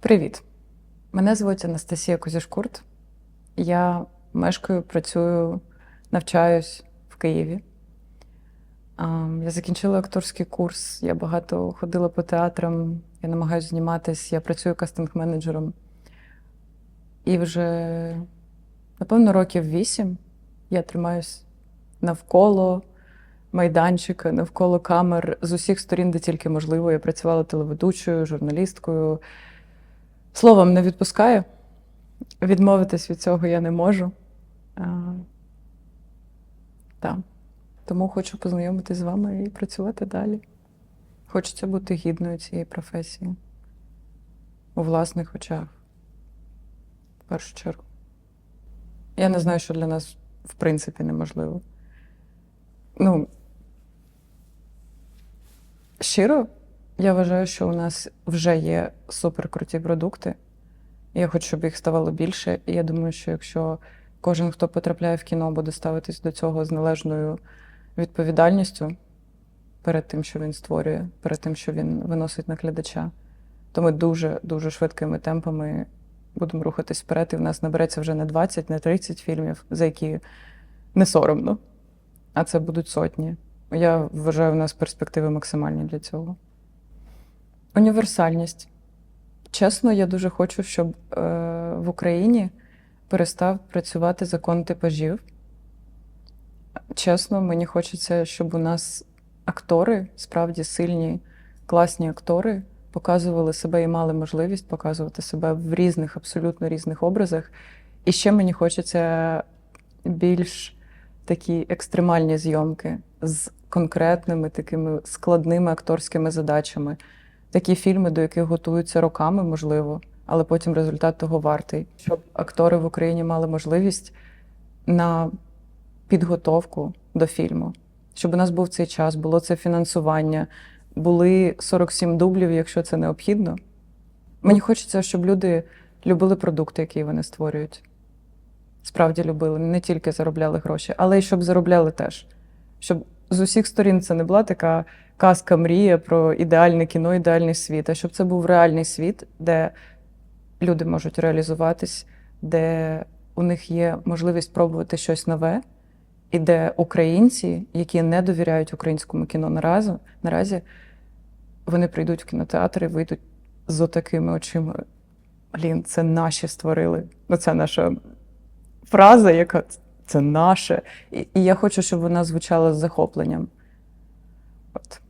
Привіт! Мене звуть Анастасія Козішкурт. Я мешкаю, працюю, навчаюсь в Києві. Я закінчила акторський курс, я багато ходила по театрам, я намагаюся зніматись, я працюю кастинг-менеджером. І вже, напевно, років вісім я тримаюсь навколо майданчика, навколо камер з усіх сторін, де тільки можливо. Я працювала телеведучою, журналісткою. Словом, не відпускаю. Відмовитись від цього я не можу. А, так. Тому хочу познайомитись з вами і працювати далі. Хочеться бути гідною цієї професії у власних очах. В першу чергу. Я не знаю, що для нас в принципі неможливо. Ну, щиро, я вважаю, що у нас вже є суперкруті продукти. Я хочу, щоб їх ставало більше. І я думаю, що якщо кожен, хто потрапляє в кіно, буде ставитись до цього з належною відповідальністю перед тим, що він створює, перед тим, що він виносить на глядача, то ми дуже дуже швидкими темпами будемо рухатись вперед, і в нас набереться вже не 20, не 30 фільмів, за які не соромно, а це будуть сотні. Я вважаю, в нас перспективи максимальні для цього. Універсальність. Чесно, я дуже хочу, щоб е, в Україні перестав працювати закон типажів. Чесно, мені хочеться, щоб у нас актори, справді сильні, класні актори, показували себе і мали можливість показувати себе в різних, абсолютно різних образах. І ще мені хочеться більш такі екстремальні зйомки з конкретними такими складними акторськими задачами. Такі фільми, до яких готуються роками, можливо, але потім результат того вартий. Щоб актори в Україні мали можливість на підготовку до фільму, щоб у нас був цей час, було це фінансування, були 47 дублів, якщо це необхідно. Мені хочеться, щоб люди любили продукти, які вони створюють. Справді любили, не тільки заробляли гроші, але й щоб заробляли теж. Щоб з усіх сторін це не була така казка мрія про ідеальне кіно, ідеальний світ, а щоб це був реальний світ, де люди можуть реалізуватись, де у них є можливість пробувати щось нове, і де українці, які не довіряють українському кіно наразі, наразі вони прийдуть в кінотеатр і вийдуть з отакими очима. Блін, це наші створили. Ну, це наша фраза, яка це наше. І, і я хочу, щоб вона звучала з захопленням. От.